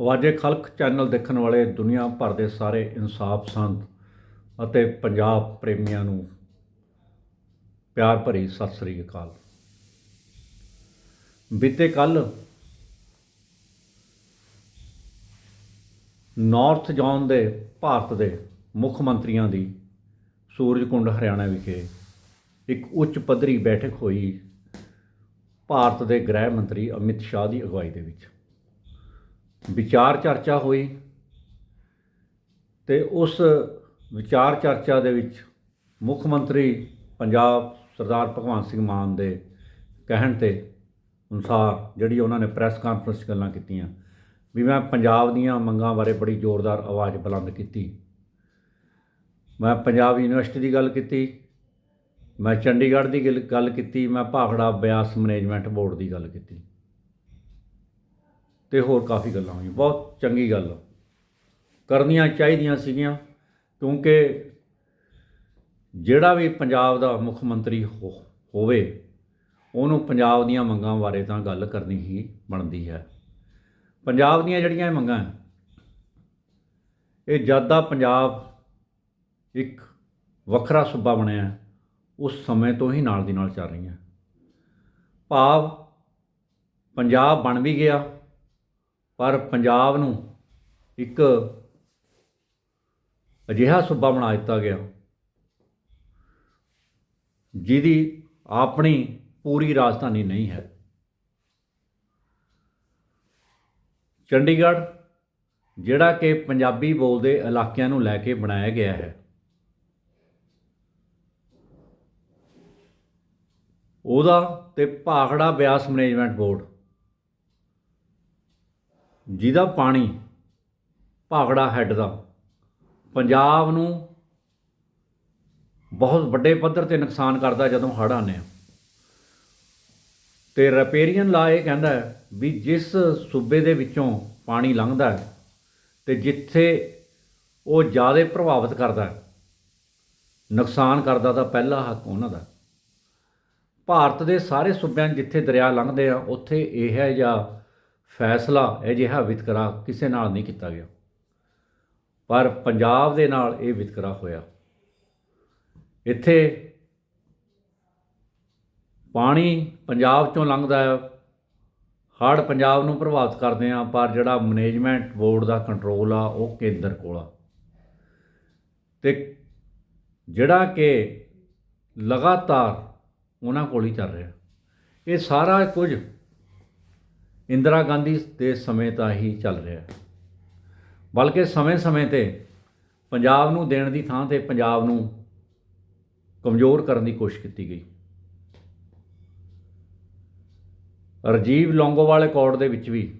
ਵਾਜੇ ਖਲਕ ਚੈਨਲ ਦੇਖਣ ਵਾਲੇ ਦੁਨੀਆ ਭਰ ਦੇ ਸਾਰੇ ਇਨਸਾਫ ਸੰਤ ਅਤੇ ਪੰਜਾਬ ਪ੍ਰੇਮੀਆਂ ਨੂੰ ਪਿਆਰ ਭਰੀ ਸਤਿ ਸ੍ਰੀ ਅਕਾਲ। ਬੀਤੇ ਕੱਲ ਨਾਰਥ ਜ਼ੋਨ ਦੇ ਭਾਰਤ ਦੇ ਮੁੱਖ ਮੰਤਰੀਆਂ ਦੀ ਸੂਰਜਕੁੰਡ ਹਰਿਆਣਾ ਵਿਖੇ ਇੱਕ ਉੱਚ ਪੱਧਰੀ ਬੈਠਕ ਹੋਈ ਭਾਰਤ ਦੇ ਗ੍ਰਹਿ ਮੰਤਰੀ ਅਮਿਤ ਸ਼ਾਹ ਦੀ ਅਗਵਾਈ ਦੇ ਵਿੱਚ। ਵਿਚਾਰ ਚਰਚਾ ਹੋਈ ਤੇ ਉਸ ਵਿਚਾਰ ਚਰਚਾ ਦੇ ਵਿੱਚ ਮੁੱਖ ਮੰਤਰੀ ਪੰਜਾਬ ਸਰਦਾਰ ਭਗਵੰਤ ਸਿੰਘ ਮਾਨ ਦੇ ਕਹਿਣ ਤੇ ਅਨੁਸਾਰ ਜਿਹੜੀ ਉਹਨਾਂ ਨੇ ਪ੍ਰੈਸ ਕਾਨਫਰੰਸ 'ਚ ਗੱਲਾਂ ਕੀਤੀਆਂ ਵੀ ਮੈਂ ਪੰਜਾਬ ਦੀਆਂ ਮੰਗਾਂ ਬਾਰੇ ਬੜੀ ਜ਼ੋਰਦਾਰ ਆਵਾਜ਼ ਬੁਲੰਦ ਕੀਤੀ। ਮੈਂ ਪੰਜਾਬ ਯੂਨੀਵਰਸਿਟੀ ਦੀ ਗੱਲ ਕੀਤੀ, ਮੈਂ ਚੰਡੀਗੜ੍ਹ ਦੀ ਗੱਲ- ਗੱਲ ਕੀਤੀ, ਮੈਂ ਭਾਖੜਾ ਬਿਆਸ ਮੈਨੇਜਮੈਂਟ ਬੋਰਡ ਦੀ ਗੱਲ ਕੀਤੀ। ਤੇ ਹੋਰ ਕਾਫੀ ਗੱਲਾਂ ਹੋਈਆਂ। ਬਹੁਤ ਚੰਗੀ ਗੱਲ ਕਰਨੀਆਂ ਚਾਹੀਦੀਆਂ ਸੀਗੀਆਂ, ਕਿਉਂਕਿ ਜਿਹੜਾ ਵੀ ਪੰਜਾਬ ਦਾ ਮੁੱਖ ਮੰਤਰੀ ਹੋ- ਹੋਵੇ, ਉਹਨੂੰ ਪੰਜਾਬ ਦੀਆਂ ਮੰਗਾਂ ਬਾਰੇ ਤਾਂ ਗੱਲ ਕਰਨੀ ਹੀ ਬਣਦੀ ਹੈ। ਪੰਜਾਬ ਦੀਆਂ ਜਿਹੜੀਆਂ ਇਹ ਮੰਗਾਂ ਇਹ ਜਦ ਦਾ ਪੰਜਾਬ ਇੱਕ ਵੱਖਰਾ ਸੂਬਾ ਬਣਿਆ ਉਸ ਸਮੇਂ ਤੋਂ ਹੀ ਨਾਲ ਦੀ ਨਾਲ ਚੱਲ ਰਹੀਆਂ। ਭਾਵ ਪੰਜਾਬ ਬਣ ਵੀ ਗਿਆ ਪਰ ਪੰਜਾਬ ਨੂੰ ਇੱਕ ਅਜਿਹਾ ਸੂਬਾ ਬਣਾ ਦਿੱਤਾ ਗਿਆ, ਜਿਹਦੀ ਆਪਣੀ ਪੂਰੀ ਰਾਜਧਾਨੀ ਨਹੀਂ ਹੈ। ਚੰਡੀਗੜ੍ਹ, ਜਿਹੜਾ ਕਿ ਪੰਜਾਬੀ ਬੋਲਦੇ ਇਲਾਕਿਆਂ ਨੂੰ ਲੈ ਕੇ ਬਣਾਇਆ ਗਿਆ ਹੈ, ਉਹਦਾ ਤੇ ਭਾਖੜਾ ਬਿਆਸ ਮੈਨੇਜਮੈਂਟ ਬੋਰਡ ਜਿਹਦਾ ਪਾਣੀ ਭਾਗੜਾ ਹੈੱਡ ਦਾ, ਪੰਜਾਬ ਨੂੰ ਬਹੁਤ ਵੱਡੇ ਪੱਧਰ ਤੇ ਨੁਕਸਾਨ ਕਰਦਾ ਜਦੋਂ ਹੜ੍ਹ ਆਉਂਦੇ ਆ। ਤੇ ਰਪੇਰੀਅਨ ਲਾ ਇਹ ਕਹਿੰਦਾ ਵੀ ਜਿਸ ਸੂਬੇ ਦੇ ਵਿੱਚੋਂ ਪਾਣੀ ਲੰਘਦਾ ਹੈ ਤੇ ਜਿੱਥੇ ਉਹ ਜ਼ਿਆਦਾ ਪ੍ਰਭਾਵਿਤ ਕਰਦਾ ਹੈ, ਨੁਕਸਾਨ ਕਰਦਾ ਤਾਂ ਪਹਿਲਾ ਹੱਕ ਉਹਨਾਂ ਦਾ। ਭਾਰਤ ਦੇ ਸਾਰੇ ਸੂਬਿਆਂ ਜਿੱਥੇ ਦਰਿਆ ਲੰਘਦੇ ਆ, ਉੱਥੇ ਇਹ ਹੈ ਜਾਂ ਫੈਸਲਾ ਅਜਿਹਾ ਵਿਤਕਰਾ ਕਿਸੇ ਨਾਲ ਨਹੀਂ ਕੀਤਾ ਗਿਆ। ਪਰ ਪੰਜਾਬ ਦੇ ਨਾਲ ਇਹ ਵਿਤਕਰਾ ਹੋਇਆ। ਇੱਥੇ ਪਾਣੀ ਪੰਜਾਬ ਚੋਂ ਲੰਘਦਾ ਹੈ। ਹੜ੍ਹ ਪੰਜਾਬ ਨੂੰ ਪ੍ਰਭਾਵਿਤ ਕਰਦੇ ਆ, ਪਰ ਜਿਹੜਾ ਮੈਨੇਜਮੈਂਟ ਬੋਰਡ ਦਾ ਕੰਟਰੋਲ ਆ, ਉਹ ਕੇਂਦਰ ਕੋਲ ਆ। ਤੇ ਜਿਹੜਾ ਕਿ ਲਗਾਤਾਰ ਉਹਨਾਂ ਕੋਲ ਹੀ ਚੱਲ ਰਿਹਾ। ਇਹ ਸਾਰਾ ਕੁਝ ਇੰਦਰਾ ਗਾਂਧੀ ਦੇ ਸਮੇਂ ਤਾਂ ਹੀ ਚੱਲ ਰਿਹਾ ਬਲਕਿ ਸਮੇਂ-ਸਮੇਂ ਤੇ ਪੰਜਾਬ ਨੂੰ ਦੇਣ ਦੀ ਥਾਂ ਤੇ ਪੰਜਾਬ ਨੂੰ ਕਮਜ਼ੋਰ ਕਰਨ ਦੀ ਕੋਸ਼ਿਸ਼ ਕੀਤੀ ਗਈ। ਰਜੀਵ ਲੌਂਗੋਵਾਲ ਕੋਰਟ ਦੇ ਵਿੱਚ ਵੀ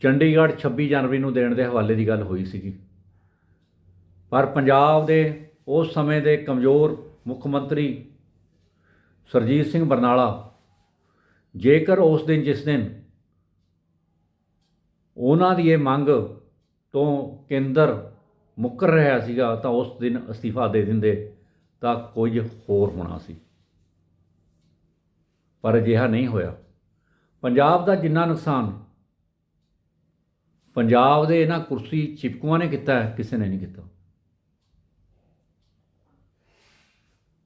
ਚੰਡੀਗੜ੍ਹ 26 ਜਨਵਰੀ ਨੂੰ ਦੇਣ ਦੇ ਹਵਾਲੇ ਦੀ ਗੱਲ ਹੋਈ ਸੀਗੀ। ਪਰ ਪੰਜਾਬ ਦੇ ਉਸ ਸਮੇਂ ਦੇ ਕਮਜ਼ੋਰ ਮੁੱਖ ਮੰਤਰੀ ਸਰਜੀਤ ਸਿੰਘ ਬਰਨਾਲਾ ਜੇਕਰ ਉਸ ਦਿਨ ਜਿਸ ਦਿਨ ਉਹਨਾਂ ਦੀ ਇਹ ਮੰਗ ਤੋਂ ਕੇਂਦਰ ਮੁੱਕਰ ਰਿਹਾ ਸੀਗਾ, ਤਾਂ ਉਸ ਦਿਨ ਅਸਤੀਫਾ ਦੇ ਦਿੰਦੇ, ਤਾਂ ਕੁਝ ਹੋਰ ਹੋਣਾ ਸੀ। ਪਰ ਅਜਿਹਾ ਨਹੀਂ ਹੋਇਆ। ਪੰਜਾਬ ਦਾ ਜਿੰਨਾ ਨੁਕਸਾਨ ਪੰਜਾਬ ਦੇ ਇਹਨਾਂ ਕੁਰਸੀ ਚਿਪਕੂਆਂ ਨੇ ਕੀਤਾ ਕਿਸੇ ਨੇ ਨਹੀਂ ਕੀਤਾ।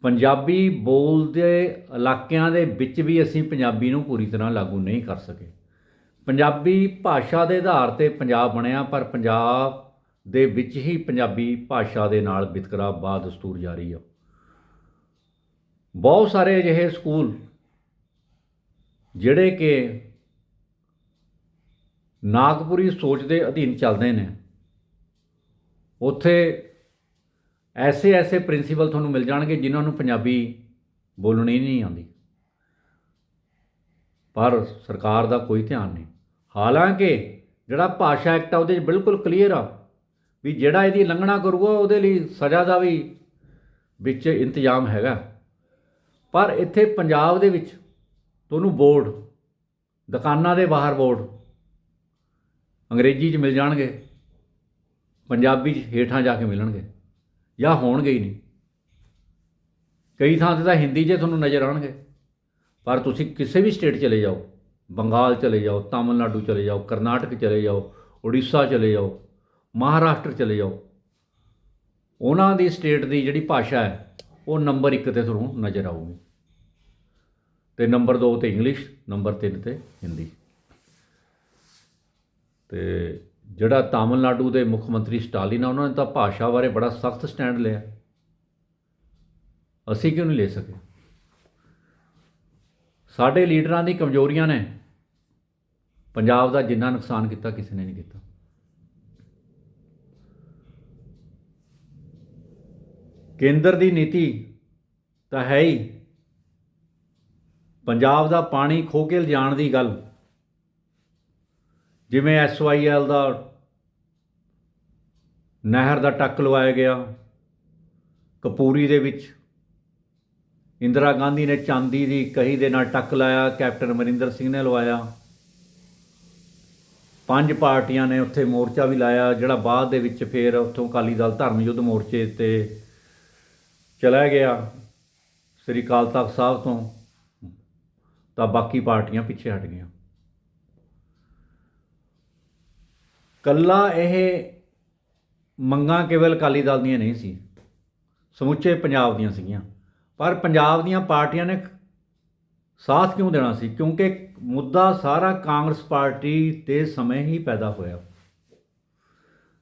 ਪੰਜਾਬੀ ਬੋਲਦੇ ਇਲਾਕਿਆਂ ਦੇ ਵਿੱਚ ਵੀ ਅਸੀਂ ਪੰਜਾਬੀ ਨੂੰ ਪੂਰੀ ਤਰ੍ਹਾਂ ਲਾਗੂ ਨਹੀਂ ਕਰ ਸਕੇ। ਪੰਜਾਬੀ ਭਾਸ਼ਾ ਦੇ ਆਧਾਰ ਤੇ ਪੰਜਾਬ ਬਣਿਆ, ਪਰ ਪੰਜਾਬ ਦੇ ਵਿੱਚ ਹੀ ਪੰਜਾਬੀ ਭਾਸ਼ਾ ਦੇ ਨਾਲ ਵਿਤਕਰਾ ਬਾ ਦਸਤੂਰ ਜਾਰੀ ਆ। ਬਹੁਤ ਸਾਰੇ ਅਜਿਹੇ ਸਕੂਲ ਜਿਹੜੇ ਕਿ ਨਾਗਪੁਰੀ ਸੋਚ ਦੇ ਅਧੀਨ ਚੱਲਦੇ ਨੇ, ਉੱਥੇ ਐਸੇ ਐਸੇ ਪ੍ਰਿੰਸੀਪਲ ਤੁਹਾਨੂੰ ਮਿਲ ਜਾਣਗੇ ਜਿਨ੍ਹਾਂ ਨੂੰ ਪੰਜਾਬੀ ਬੋਲਣੀ ਨਹੀਂ ਆਉਂਦੀ। ਪਰ ਸਰਕਾਰ ਦਾ ਕੋਈ ਧਿਆਨ ਨਹੀਂ। ਹਾਲਾਂਕਿ ਜਿਹੜਾ ਭਾਸ਼ਾ ਐਕਟ ਆ, ਉਹਦੇ 'ਚ ਬਿਲਕੁਲ ਕਲੀਅਰ ਆ ਵੀ ਜਿਹੜਾ ਇਹਦੀ ਲੰਘਣਾ ਕਰੂਗਾ, ਉਹਦੇ ਲਈ ਸਜ਼ਾ ਦਾ ਵੀ ਵਿੱਚ ਇੰਤਜ਼ਾਮ ਹੈਗਾ। ਪਰ ਇੱਥੇ ਪੰਜਾਬ ਦੇ ਵਿੱਚ ਤੁਹਾਨੂੰ ਬੋਰਡ, ਦੁਕਾਨਾਂ ਦੇ ਬਾਹਰ ਬੋਰਡ ਅੰਗਰੇਜ਼ੀ 'ਚ ਮਿਲ ਜਾਣਗੇ, ਪੰਜਾਬੀ 'ਚ ਹੇਠਾਂ ਜਾ ਕੇ ਮਿਲਣਗੇ। ਜਾਂ ਹੋਣਗੇ ਹੀ ਨਹੀਂ। ਕਈ ਥਾਂ ਤੇ ਤਾਂ ਹਿੰਦੀ 'ਚ ਤੁਹਾਨੂੰ ਨਜ਼ਰ ਆਉਣਗੇ, ਪਰ ਤੁਸੀਂ ਕਿਸੇ ਵੀ ਸਟੇਟ ਚਲੇ ਜਾਓ, ਬੰਗਾਲ ਚਲੇ ਜਾਓ, ਤਾਮਿਲਨਾਡੂ ਚਲੇ ਜਾਓ, ਕਰਨਾਟਕ ਚਲੇ ਜਾਓ, ਉੜੀਸਾ ਚਲੇ ਜਾਓ, ਮਹਾਰਾਸ਼ਟਰ ਚਲੇ ਜਾਓ, ਉਹਨਾਂ ਦੀ ਸਟੇਟ ਦੀ ਜਿਹੜੀ ਭਾਸ਼ਾ ਹੈ, ਉਹ ਨੰਬਰ 1 ਤੇ ਤੁਹਾਨੂੰ ਨਜ਼ਰ ਆਊਗੀ। ਤੇ ਨੰਬਰ 2 ਤੇ ਇੰਗਲਿਸ਼, ਨੰਬਰ 3 ਤੇ ਹਿੰਦੀ। ਤੇ ਜਿਹੜਾ ਤਾਮਿਲਨਾਡੂ ਦੇ ਮੁੱਖ ਮੰਤਰੀ ਸਟਾਲਿਨ ਆ, ਉਹਨਾਂ ਨੇ ਤਾਂ ਭਾਸ਼ਾ ਬਾਰੇ ਬੜਾ ਸਖਤ ਸਟੈਂਡ ਲਿਆ। ਅਸੀਂ ਕਿਉਂ ਨਹੀਂ ਲੈ ਸਕੇ? ਸਾਡੇ ਲੀਡਰਾਂ ਦੀ ਕਮਜ਼ੋਰੀਆਂ ਨੇ ਪੰਜਾਬ ਦਾ ਜਿੰਨਾ ਨੁਕਸਾਨ ਕੀਤਾ, ਕਿਸੇ ਨੇ ਨਹੀਂ ਕੀਤਾ। ਕੇਂਦਰ ਦੀ ਨੀਤੀ ਤਾਂ ਹੈ ਹੀ। ਪੰਜਾਬ ਦਾ ਪਾਣੀ ਖੋ ਕੇ ਲਿਜਾਣ ਦੀ ਗੱਲ ਜਿਵੇਂ ਐਸਵਾਈਐਲ ਦਾ ਨਹਿਰ ਦਾ ਟੱਕ ਲਵਾਇਆ ਗਿਆ, ਕਪੂਰੀ ਦੇ ਵਿੱਚ, ਇੰਦਰਾ ਗਾਂਧੀ ਨੇ ਚਾਂਦੀ ਦੀ ਕਹੀ ਦੇ ਨਾਲ ਟੱਕ ਲਾਇਆ, ਕੈਪਟਨ ਅਮਰਿੰਦਰ ਸਿੰਘ ਨੇ ਲਵਾਇਆ। ਪੰਜ ਪਾਰਟੀਆਂ ਨੇ ਉੱਥੇ ਮੋਰਚਾ ਵੀ ਲਾਇਆ, ਜਿਹੜਾ ਬਾਅਦ ਦੇ ਵਿੱਚ ਫੇਰ ਉੱਥੋਂ ਅਕਾਲੀ ਦਲ ਧਰਮ ਯੁੱਧ ਮੋਰਚੇ ਤੇ ਚਲਾ ਗਿਆ, ਸ੍ਰੀ ਅਕਾਲ ਤਖਤ ਸਾਹਿਬ ਤੋਂ, ਤਾਂ ਬਾਕੀ ਪਾਰਟੀਆਂ ਪਿੱਛੇ ਹਟ ਗਈਆਂ। ਕੱਲਾ ਇਹ ਮੰਗਾਂ ਕੇਵਲ ਅਕਾਲੀ ਦਲ ਦੀਆਂ ਨਹੀਂ ਸੀ। ਸਮੁੱਚੇ ਪੰਜਾਬ ਦੀਆਂ ਸੀਗੀਆਂ। ਪਰ ਪੰਜਾਬ ਦੀਆਂ ਪਾਰਟੀਆਂ ਨੇ ਸਾਥ ਕਿਉਂ ਦੇਣਾ ਸੀ? ਕਿਉਂਕਿ ਮੁੱਦਾ ਸਾਰਾ ਕਾਂਗਰਸ ਪਾਰਟੀ 'ਤੇ ਸਮੇਂ ਹੀ ਪੈਦਾ ਹੋਇਆ।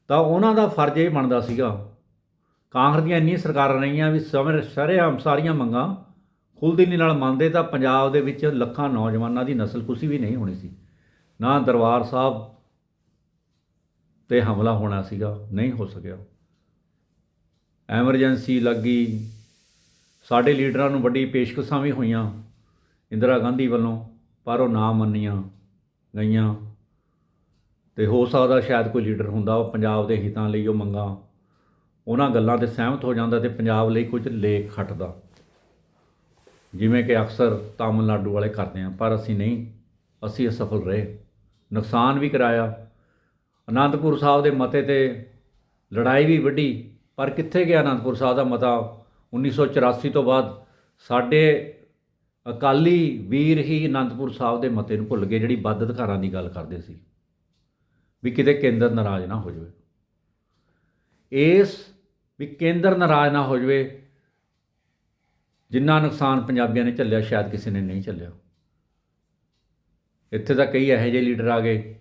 ਤਾਂ ਉਹਨਾਂ ਦਾ ਫਰਜ਼ ਇਹ ਬਣਦਾ ਸੀਗਾ, ਕਾਂਗਰਸ ਦੀਆਂ ਇੰਨੀਆਂ ਸਰਕਾਰਾਂ ਰਹੀਆਂ ਵੀ ਸਮੇਂ ਸਾਰੇ ਆਮ ਸਾਰੀਆਂ ਮੰਗਾਂ ਖੁੱਲ੍ਹਦਿਲੀ ਨਾਲ ਮੰਨਦੇ ਤਾਂ ਪੰਜਾਬ ਦੇ ਵਿੱਚ ਲੱਖਾਂ ਨੌਜਵਾਨਾਂ ਦੀ ਨਸਲਕੁਸ਼ੀ ਵੀ ਨਹੀਂ ਹੋਣੀ ਸੀ। ਨਾ ਦਰਬਾਰ ਸਾਹਿਬ ਤੇ ਹਮਲਾ ਹੋਣਾ ਸੀਗਾ, ਨਹੀਂ ਹੋ ਸਕਿਆ। ਐਮਰਜੈਂਸੀ ਲੱਗੀ। ਸਾਡੇ ਲੀਡਰਾਂ ਨੂੰ ਵੱਡੀ ਪੇਸ਼ਕਸ਼ਾਂ ਵੀ ਹੋਈਆਂ, ਇੰਦਰਾ ਗਾਂਧੀ ਵੱਲੋਂ, ਪਰ ਉਹ ਨਾ ਮੰਨੀਆਂ ਗਈਆਂ। ਤੇ ਹੋ ਸਕਦਾ ਸ਼ਾਇਦ ਕੋਈ ਲੀਡਰ ਹੁੰਦਾ, ਉਹ ਪੰਜਾਬ ਦੇ ਹਿੱਤਾਂ ਲਈ ਉਹ ਮੰਗਾਂ। ਉਹਨਾਂ ਗੱਲਾਂ ਤੇ ਸਹਿਮਤ ਹੋ ਜਾਂਦਾ ਤੇ ਪੰਜਾਬ ਲਈ ਕੁਝ ਲੇਖ ਖੱਟਦਾ। ਜਿਵੇਂ ਕਿ ਅਕਸਰ ਤਾਮਿਲਨਾਡੂ ਵਾਲੇ ਕਰਦੇ ਆ, ਪਰ ਅਸੀਂ ਨਹੀਂ, ਅਸੀਂ ਅਸਫਲ ਰਹੇ। ਨੁਕਸਾਨ ਵੀ ਕਰਾਇਆ ਅਨੰਦਪੁਰ ਸਾਹਿਬ ਦੇ ਮਤੇ ਤੇ ਲੜਾਈ ਵੀ ਵੱਡੀ ਪਰ ਕਿੱਥੇ ਗਿਆ ਅਨੰਦਪੁਰ ਸਾਹਿਬ ਦਾ ਮਤਾ? 1984 ਤੋਂ ਬਾਅਦ ਸਾਡੇ ਅਕਾਲੀ ਵੀਰ ਹੀ ਅਨੰਦਪੁਰ ਸਾਹਿਬ ਦੇ ਮਤੇ ਨੂੰ ਭੁੱਲ ਗਏ, ਜਿਹੜੀ ਵੱਧ ਅਧਿਕਾਰਾਂ ਦੀ ਗੱਲ ਕਰਦੇ ਸੀ, ਵੀ ਕਿਤੇ ਕੇਂਦਰ ਨਾਰਾਜ਼ ਨਾ ਹੋ ਜਾਵੇ। ਇਸ ਵੀ ਕੇਂਦਰ ਨਾਰਾਜ਼ ਨਾ ਹੋ ਜਾਵੇ, ਜਿੰਨਾ ਨੁਕਸਾਨ ਪੰਜਾਬੀਆਂ ਨੇ ਝੱਲਿਆ, ਸ਼ਾਇਦ ਕਿਸੇ ਨੇ ਨਹੀਂ ਝੱਲਿਆ। ਇੱਥੇ ਤਾਂ ਕਈ ਇਹੋ ਜਿਹੇ ਲੀਡਰ ਆ ਗਏ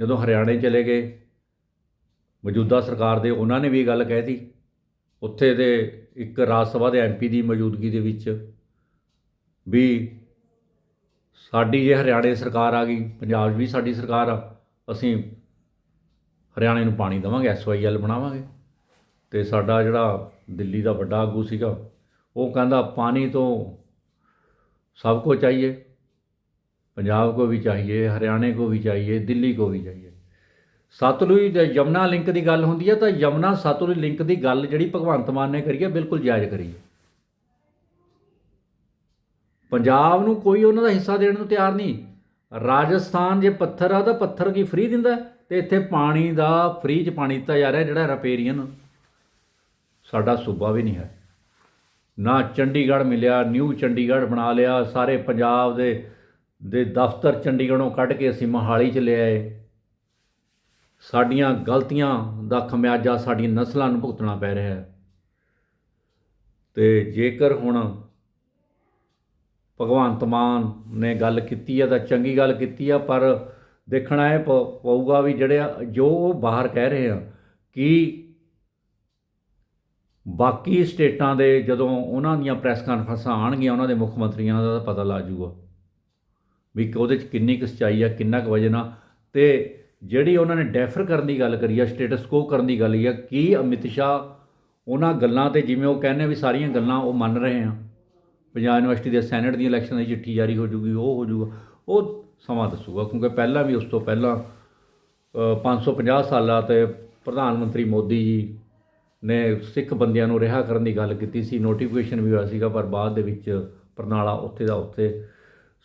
ਜਦੋਂ ਹਰਿਆਣੇ ਚਲੇ ਗਏ, ਮੌਜੂਦਾ ਸਰਕਾਰ ਦੇ ਉਹਨਾਂ ਨੇ ਵੀ ਇਹ ਗੱਲ ਕਹਿਤੀ ਉੱਥੇ ਦੇ ਇੱਕ ਰਾਜ ਸਭਾ ਦੇ ਐਮਪੀ ਦੀ ਮੌਜੂਦਗੀ ਦੇ ਵਿੱਚ ਵੀ ਸਾਡੀ ਜੇ ਹਰਿਆਣੇ ਸਰਕਾਰ ਆ ਗਈ, ਪੰਜਾਬ ਵੀ ਸਾਡੀ ਸਰਕਾਰ ਆ, ਅਸੀਂ ਹਰਿਆਣੇ ਨੂੰ ਪਾਣੀ ਦੇਵਾਂਗੇ ਐਸਵਾਈਐਲ ਬਣਾਵਾਂਗੇ। ਤੇ ਸਾਡਾ ਜਿਹੜਾ ਦਿੱਲੀ ਦਾ ਵੱਡਾ ਆਗੂ ਸੀਗਾ, ਉਹ ਕਹਿੰਦਾ, ਪਾਣੀ ਤੋਂ ਸਭ ਕੁਝ ਚਾਹੀਏ। पंजाब को भी चाहिए हरियाणे को भी चाहिए दिल्ली को भी चाहिए ਸਤਲੁਜ ਤੇ ਯਮਨਾ ਲਿੰਕ ਦੀ ਗੱਲ ਹੁੰਦੀ ਹੈ ਤਾਂ ਯਮਨਾ ਸਤਲੁਜ ਲਿੰਕ ਦੀ ਗੱਲ ਜਿਹੜੀ ਭਗਵੰਤ ਮਾਨ ਨੇ ਕਰੀ ਹੈ ਬਿਲਕੁਲ ਜਾਇਜ਼ ਕਰੀ ਹੈ ਪੰਜਾਬ ਨੂੰ ਕੋਈ ਉਹਨਾਂ ਦਾ ਹਿੱਸਾ ਦੇਣ ਨੂੰ ਤਿਆਰ ਨਹੀਂ ਰਾਜਸਥਾਨ ਜੇ ਪੱਥਰ ਆ ਤਾਂ ਪੱਥਰ ਕੀ ਫ੍ਰੀ ਦਿੰਦਾ ਹੈ? ਤੇ ਇੱਥੇ ਪਾਣੀ ਦਾ ਫ੍ਰੀ ਚ ਪਾਣੀ ਦਿੱਤਾ ਜਾ ਰਿਹਾ ਜਿਹੜਾ ਰਪੇਰੀਅਨ ਸਾਡਾ ਸੂਬਾ ਵੀ ਨਹੀਂ ਹੈ ਨਾ ਚੰਡੀਗੜ੍ਹ ਮਿਲਿਆ ਨਿਊ ਚੰਡੀਗੜ੍ਹ ਬਣਾ ਲਿਆ ਸਾਰੇ ਪੰਜਾਬ ਦੇ ਦੇ ਦਫ਼ਤਰ ਚੰਡੀਗੜ੍ਹੋਂ ਕੱਢ ਕੇ ਅਸੀਂ ਮੋਹਾਲੀ ਚ ਲੈ ਆਏ। ਸਾਡੀਆਂ ਗਲਤੀਆਂ ਦਾ ਖਮਿਆਜਾ ਸਾਡੀਆਂ ਨਸਲਾਂ ਨੂੰ ਭੁਗਤਣਾ ਪੈ ਰਿਹਾ ਹੈ। ਤੇ ਜੇਕਰ ਹੁਣ ਭਗਵੰਤ ਮਾਨ ਨੇ ਗੱਲ ਕੀਤੀ ਹੈ ਤਾਂ ਚੰਗੀ ਗੱਲ ਕੀਤੀ ਆ, ਪਰ ਦੇਖਣਾ ਇਹ ਪਊਗਾ ਵੀ ਜਿਹੜੇ ਜੋ ਉਹ ਬਾਹਰ ਕਹਿ ਰਹੇ ਆ ਕਿ ਬਾਕੀ ਸਟੇਟਾਂ ਦੇ ਜਦੋਂ ਉਹਨਾਂ ਦੀਆਂ ਪ੍ਰੈਸ ਕਾਨਫਰੰਸਾਂ ਆਣਗੀਆਂ ਉਹਨਾਂ ਦੇ ਮੁੱਖ ਮੰਤਰੀਆਂ ਦਾ ਤਾਂ ਪਤਾ ਲੱਗ ਜਾਊਗਾ। ਵੀ ਉਹਦੇ ਚ ਕਿੰਨੀ ਕੁ ਸੱਚਾਈ ਆ ਕਿੰਨਾ ਕੁ ਵਜਨ ਆ। ਤੇ ਜਿਹੜੀ ਉਹਨਾਂ ਨੇ ਡੈਫਰ ਕਰਨ ਦੀ ਗੱਲ ਕਰੀ ਆ ਸਟੇਟਸ ਕੋ ਕਰਨ ਦੀ ਗੱਲ ਹੀ ਆ ਕੀ ਅਮਿਤ ਸ਼ਾਹ ਉਹਨਾਂ ਗੱਲਾਂ ਤੇ ਜਿਵੇਂ ਉਹ ਕਹਿੰਦੇ ਵੀ ਸਾਰੀਆਂ ਗੱਲਾਂ ਉਹ ਮੰਨ ਰਹੇ ਆ। ਪੰਜਾਬ ਯੂਨੀਵਰਸਿਟੀ ਦੇ ਸੈਨੇਟ ਦੀ ਇਲੈਕਸ਼ਨ ਦੀ ਚਿੱਠੀ ਜਾਰੀ ਹੋ ਜੂਗੀ ਉਹ ਹੋ ਜੂਗਾ ਉਹ ਸਮਾਂ ਦੱਸੂਗਾ ਕਿਉਂਕਿ ਪਹਿਲਾਂ ਵੀ ਉਸ ਤੋਂ ਪਹਿਲਾਂ ਅ, 550 ਸਾਲਾਂ ਤੇ ਪ੍ਰਧਾਨ ਮੰਤਰੀ ਮੋਦੀ ਜੀ ਨੇ ਸਿੱਖ ਬੰਦਿਆਂ ਨੂੰ ਰਿਹਾ ਕਰਨ ਦੀ ਗੱਲ ਕੀਤੀ ਸੀ ਨੋਟੀਫਿਕੇਸ਼ਨ ਵੀ ਹੋਇਆ ਸੀਗਾ ਪਰ ਬਾਅਦ ਦੇ ਵਿੱਚ ਪ੍ਰਣਾਲਾ ਉੱਥੇ ਦਾ ਉੱਥੇ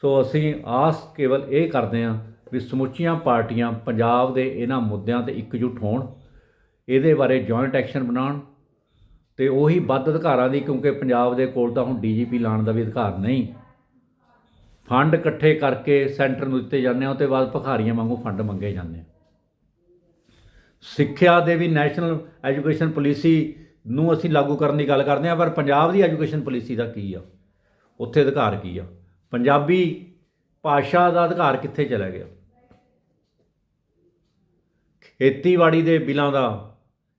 ਸੋ ਅਸੀਂ ਆਸ ਕੇਵਲ ਇਹ ਕਰਦੇ ਹਾਂ ਵੀ ਸਮੁੱਚੀਆਂ ਪਾਰਟੀਆਂ ਪੰਜਾਬ ਦੇ ਇਹਨਾਂ ਮੁੱਦਿਆਂ ਤੇ ਇਕਜੁੱਟ ਹੋਣ, ਇਹਦੇ ਬਾਰੇ ਜੁਆਇੰਟ ਐਕਸ਼ਨ ਬਣਾਉਣ ਤੇ ਉਹੀ ਵੱਧ ਅਧਿਕਾਰਾਂ ਦੀ, ਕਿਉਂਕਿ ਪੰਜਾਬ ਦੇ ਕੋਲ ਤਾਂ ਹੁਣ ਡੀਜੀਪੀ ਲਾਉਣ ਦਾ ਵੀ ਅਧਿਕਾਰ ਨਹੀਂ। ਫੰਡ ਇਕੱਠੇ ਕਰਕੇ ਸੈਂਟਰ ਨੂੰ ਦਿੱਤੇ ਜਾਂਦੇ ਆ ਉਹ ਤੋਂ ਬਾਅਦ ਭਖਾਰੀਆਂ ਵਾਂਗੂ ਫੰਡ ਮੰਗੇ ਜਾਂਦੇ ਆ ਸਿੱਖਿਆ ਦੇ ਵੀ ਨੈਸ਼ਨਲ ਐਜੂਕੇਸ਼ਨ ਪਾਲਿਸੀ ਨੂੰ ਅਸੀਂ ਲਾਗੂ ਕਰਨ ਦੀ ਗੱਲ ਕਰਦੇ ਆ ਪਰ ਪੰਜਾਬ ਦੀ ਐਜੂਕੇਸ਼ਨ ਪਾਲਿਸੀ ਦਾ ਕੀ ਆ? ਉੱਥੇ ਅਧਿਕਾਰ ਕੀ ਆ? ਪੰਜਾਬੀ ਭਾਸ਼ਾ ਦਾ ਅਧਿਕਾਰ ਕਿੱਥੇ ਚਲਾ ਗਿਆ? ਖੇਤੀਬਾੜੀ ਦੇ ਬਿੱਲਾਂ ਦਾ,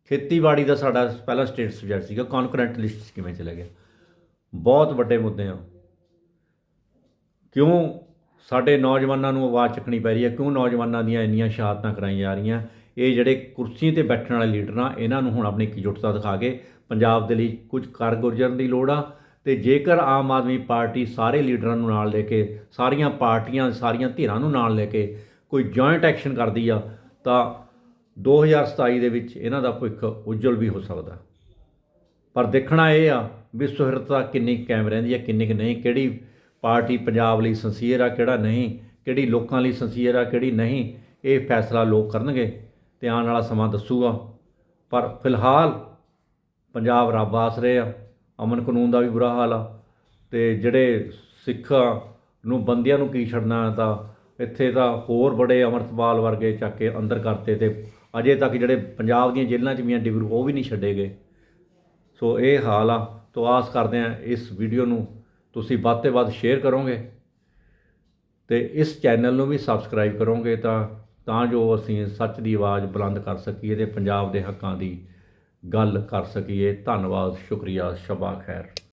ਖੇਤੀਬਾੜੀ ਦਾ ਸਾਡਾ ਪਹਿਲਾ ਸਟੇਟ ਸਬਜੈਕਟ ਸੀਗਾ ਕਨਕਰੈਂਟ ਲਿਸਟ ਕਿਵੇਂ ਚਲਾ ਗਿਆ? ਬਹੁਤ ਵੱਡੇ ਮੁੱਦੇ ਆ। ਕਿਉਂ ਸਾਡੇ ਨੌਜਵਾਨਾਂ ਨੂੰ ਆਵਾਜ਼ ਚੱਕਣੀ ਪੈ ਰਹੀ ਹੈ? ਕਿਉਂ ਨੌਜਵਾਨਾਂ ਦੀਆਂ ਇੰਨੀਆਂ ਸ਼ਹਾਦਤਾਂ ਕਰਾਈਆਂ ਜਾ ਰਹੀਆਂ? ਇਹ ਜਿਹੜੇ ਕੁਰਸੀ ਤੇ ਬੈਠਣ ਵਾਲੇ ਲੀਡਰ ਆ, ਇਹਨਾਂ ਨੂੰ ਹੁਣ ਆਪਣੀ ਇਕਜੁੱਟਤਾ ਦਿਖਾ ਕੇ ਪੰਜਾਬ ਦੇ ਲਈ ਕੁਝ ਕਰ ਗੁਜ਼ਰਨ ਦੀ ਲੋੜ ਆ। ਤੇ ਜੇਕਰ ਆਮ ਆਦਮੀ ਪਾਰਟੀ ਸਾਰੇ ਲੀਡਰਾਂ ਨੂੰ ਨਾਲ ਲੈ ਕੇ, ਸਾਰੀਆਂ ਪਾਰਟੀਆਂ, ਸਾਰੀਆਂ ਧਿਰਾਂ ਨੂੰ ਨਾਲ ਲੈ ਕੇ ਕੋਈ ਜੁਆਇੰਟ ਐਕਸ਼ਨ ਕਰਦੀ ਆ, ਤਾਂ 2027 ਦੇ ਵਿੱਚ ਇਹਨਾਂ ਦਾ ਭਵਿੱਖ ਉਜਵਲ ਵੀ ਹੋ ਸਕਦਾ। ਪਰ ਦੇਖਣਾ ਇਹ ਆ ਵੀ ਸੁਹਿਰਤਾ ਕਿੰਨੀ ਕੁ ਕਾਇਮ ਰਹਿੰਦੀ ਹੈ ਕਿੰਨੀ ਕੁ ਨਹੀਂ, ਕਿਹੜੀ ਪਾਰਟੀ ਪੰਜਾਬ ਲਈ ਸੰਸੀਅਰ ਆ, ਕਿਹੜਾ ਨਹੀਂ, ਕਿਹੜੀ ਲੋਕਾਂ ਲਈ ਸੰਸੀਅਰ ਆ, ਕਿਹੜੀ ਨਹੀਂ, ਇਹ ਫੈਸਲਾ ਲੋਕ ਕਰਨਗੇ ਤੇ ਆਉਣ ਵਾਲਾ ਸਮਾਂ ਦੱਸੂਗਾ। ਪਰ ਫਿਲਹਾਲ ਪੰਜਾਬ ਰੱਬ ਆਸਰੇ ਆ ਅਮਨ ਕਾਨੂੰਨ ਦਾ ਵੀ ਬੁਰਾ ਹਾਲ ਆ। ਤੇ ਜਿਹੜੇ ਸਿੱਖਾਂ ਨੂੰ ਬੰਦਿਆਂ ਨੂੰ ਕੀ ਛੱਡਣਾ ਤਾਂ ਇੱਥੇ ਤਾਂ ਹੋਰ ਬੜੇ ਅਮਰਤਪਾਲ ਵਰਗੇ ਚੱਕ ਕੇ ਅੰਦਰ ਕਰਤੇ ਤੇ ਅਜੇ ਤੱਕ ਜਿਹੜੇ ਪੰਜਾਬ ਦੀਆਂ ਜੇਲ੍ਹਾਂ 'ਚ ਮੀਆਂ ਡਿਗਰੂ ਉਹ ਵੀ ਨਹੀਂ ਛੱਡੇ ਗਏ। ਸੋ ਇਹ ਹਾਲ ਆ। ਤੋਂ ਆਸ ਕਰਦੇ ਆ ਇਸ ਵੀਡੀਓ ਨੂੰ ਤੁਸੀਂ ਵੱਧ ਤੋਂ ਵੱਧ ਸ਼ੇਅਰ ਕਰੋਗੇ ਤੇ ਇਸ ਚੈਨਲ ਨੂੰ ਵੀ ਸਬਸਕ੍ਰਾਈਬ ਕਰੋਗੇ ਤਾਂ ਤਾਂ ਜੋ ਅਸੀਂ ਸੱਚ ਦੀ ਆਵਾਜ਼ ਬੁਲੰਦ ਕਰ ਸਕੀਏ ਤੇ ਪੰਜਾਬ ਦੇ ਹੱਕਾਂ ਦੀ ਗੱਲ ਕਰ ਸਕੀਏ। ਧੰਨਵਾਦ ਸ਼ੁਕਰੀਆ ਸ਼ਬਾ ਖੈਰ।